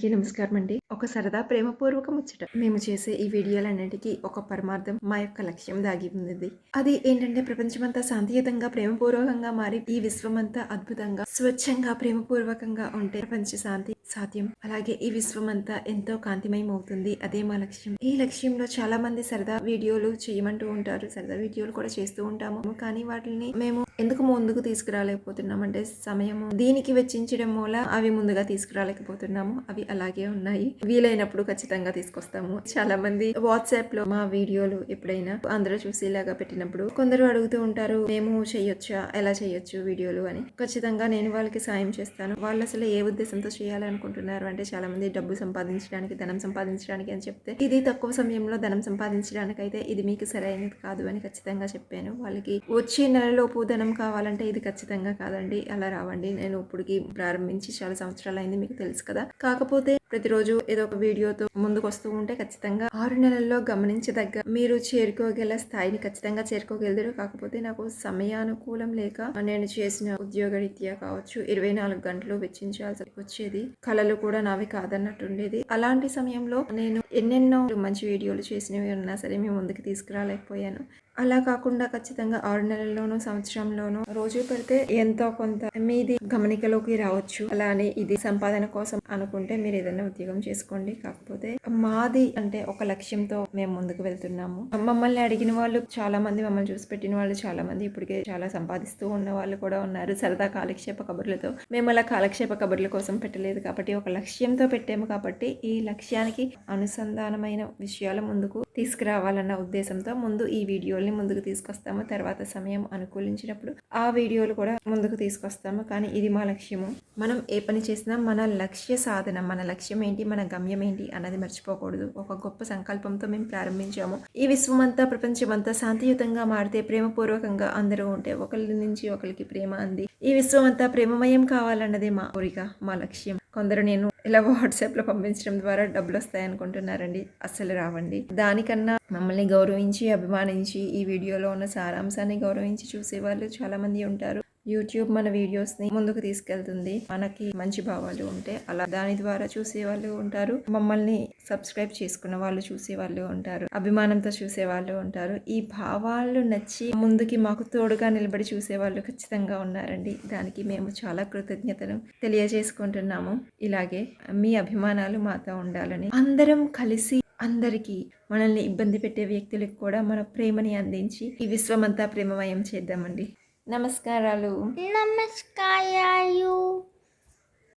అందరికీ నమస్కారం అండి. ఒక సరదా ప్రేమపూర్వక ముచ్చట మేము చేసే ఈ వీడియోలన్నిటికీ ఒక పరమార్థం మా యొక్క లక్ష్యం దాగి ఉంది అది ఏంటంటే ప్రపంచమంతా శాంతియుతంగా ప్రేమపూర్వకంగా మారి ఈ విశ్వమంతా అద్భుతంగా స్వచ్ఛంగా ప్రేమపూర్వకంగా ఉంటే ప్రపంచ శాంతి సాధ్యం. అలాగే ఈ విశ్వమంతా ఎంతో కాంతిమయం అవుతుంది అదే మా లక్ష్యం. ఈ లక్ష్యంలో చాలా మంది సరదా వీడియోలు చేయమంటూ ఉంటారు. సరదా వీడియోలు కూడా చేస్తూ ఉంటాము. కానీ వాటిని మేము ఎందుకు ముందుకు తీసుకురాలేకపోతున్నాం అంటే సమయము దీనికి వెచ్చించడం మూల అవి ముందుగా తీసుకురాలేకపోతున్నాము. అవి అలాగే ఉన్నాయి. వీలైనప్పుడు ఖచ్చితంగా తీసుకొస్తాము. చాలా మంది వాట్సాప్లో మా వీడియోలు ఎప్పుడైనా అందరూ చూసేలాగా పెట్టినప్పుడు కొందరు అడుగుతూ ఉంటారు మేము చేయొచ్చా? ఎలా చేయొచ్చు వీడియోలు? అని. ఖచ్చితంగా నేను వాళ్ళకి సాయం చేస్తాను. వాళ్ళు అసలు ఏ ఉద్దేశంతో చేయాలనుకుంటున్నారు అంటే చాలా మంది డబ్బు సంపాదించడానికి ధనం సంపాదించడానికి అని చెప్తే ఇది తక్కువ సమయంలో ధనం సంపాదించడానికి అయితే ఇది మీకు సరైనది కాదు అని ఖచ్చితంగా చెప్పాను. వాళ్ళకి వచ్చే నెలలోపు ధనం కావాలంటే ఇది ఖచ్చితంగా కాదండి. అలా రావండి. నేను ఇప్పటికి ప్రారంభించి చాలా సంవత్సరాలు అయింది మీకు తెలుసు కదా. కాకపోతే de ప్రతిరోజు ఏదో ఒక వీడియోతో ముందుకు వస్తూ ఉంటే ఖచ్చితంగా ఆరు నెలల్లో గమనించదగ్గ మీరు చేరుకోగల స్థాయిని ఖచ్చితంగా చేరుకోగలరు కాకపోతే నాకు సమయానుకూలం లేక నేను చేసిన ఉద్యోగరీత్యా కావచ్చు ఇరవై నాలుగు గంటలు వెచ్చించాల్సి వచ్చేది. కళలు కూడా నావి కాదన్నట్టుండేది అలాంటి సమయంలో నేను ఎన్నెన్నో మంచి వీడియోలు చేసినవి ఉన్నా సరే మేము ముందుకు తీసుకురాలేకపోయాను. అలా కాకుండా ఖచ్చితంగా ఆరు నెలల్లోనూ సంవత్సరంలోనూ రోజు పెడితే ఎంతో కొంత మీది గమనికలోకి రావచ్చు. అలానే ఇది సంపాదన కోసం అనుకుంటే మీరు ఏదైనా ఉద్యోగం చేసుకోండి. కాకపోతే మాది అంటే ఒక లక్ష్యంతో మేము ముందుకు వెళ్తున్నాము. మమ్మల్ని అడిగిన వాళ్ళు చాలా మంది మమ్మల్ని చూసి పెట్టిన వాళ్ళు చాలా మంది ఇప్పటికే చాలా సంపాదిస్తూ ఉన్న వాళ్ళు కూడా ఉన్నారు. సరదా కాలక్షేప కబుర్లతో మేము అలా కాలక్షేప కబుర్ల కోసం పెట్టలేదు కాబట్టి ఒక లక్ష్యంతో పెట్టాము కాబట్టి ఈ లక్ష్యానికి అనుసంధానమైన విషయాలు ముందుకు తీసుకురావాలన్న ఉద్దేశంతో ముందు ఈ వీడియోల్ని ముందుకు తీసుకొస్తాము. తర్వాత సమయం అనుకూలించినప్పుడు ఆ వీడియోలు కూడా ముందుకు తీసుకొస్తాము. కానీ ఇది మా లక్ష్యము. మనం ఏ పని చేసినా మన లక్ష్య సాధన మన లక్ష్యం ఏంటి మన గమ్యం ఏంటి అన్నది మర్చిపోకూడదు. ఒక గొప్ప సంకల్పంతో మేము ప్రారంభించాము. ఈ విశ్వమంతా ప్రపంచమంతా శాంతియుతంగా మారితే ప్రేమపూర్వకంగా అందరూ ఉంటే ఒకరి నుంచి ఒకరికి ప్రేమ అంది. ఈ విశ్వమంతా ప్రేమమయం కావాలన్నదే మా కోరిక మా లక్ష్యం. కొందరు నేను ఇలా వాట్సాప్లో పంపించడం ద్వారా డబ్బులు వస్తాయనుకుంటున్నారండి అస్సలు రావండి. దానికన్నా మమ్మల్ని గౌరవించి అభిమానించి ఈ వీడియోలో ఉన్న సారాంశాన్ని గౌరవించి చూసేవాళ్ళు చాలా మంది ఉంటారు. యూట్యూబ్ మన వీడియోస్ని ముందుకు తీసుకెళ్తుంది. మనకి మంచి భావాలు ఉంటే అలా దాని ద్వారా చూసే వాళ్ళు ఉంటారు. మమ్మల్ని సబ్స్క్రైబ్ చేసుకున్న వాళ్ళు చూసే వాళ్ళు ఉంటారు. అభిమానంతో చూసే వాళ్ళు ఉంటారు. ఈ భావాలు నచ్చి ముందుకి మాకు తోడుగా నిలబడి చూసే వాళ్ళు ఖచ్చితంగా ఉన్నారండి. దానికి మేము చాలా కృతజ్ఞతను తెలియజేసుకుంటున్నాము. ఇలాగే మీ అభిమానాలు మాతో ఉండాలని అందరం కలిసి అందరికీ మనల్ని ఇబ్బంది పెట్టే వ్యక్తులకు కూడా మన ప్రేమని అందించి ఈ విశ్వమంతా ప్రేమమయం చేద్దామండి. నమస్కారాలు. నమస్కారాలు.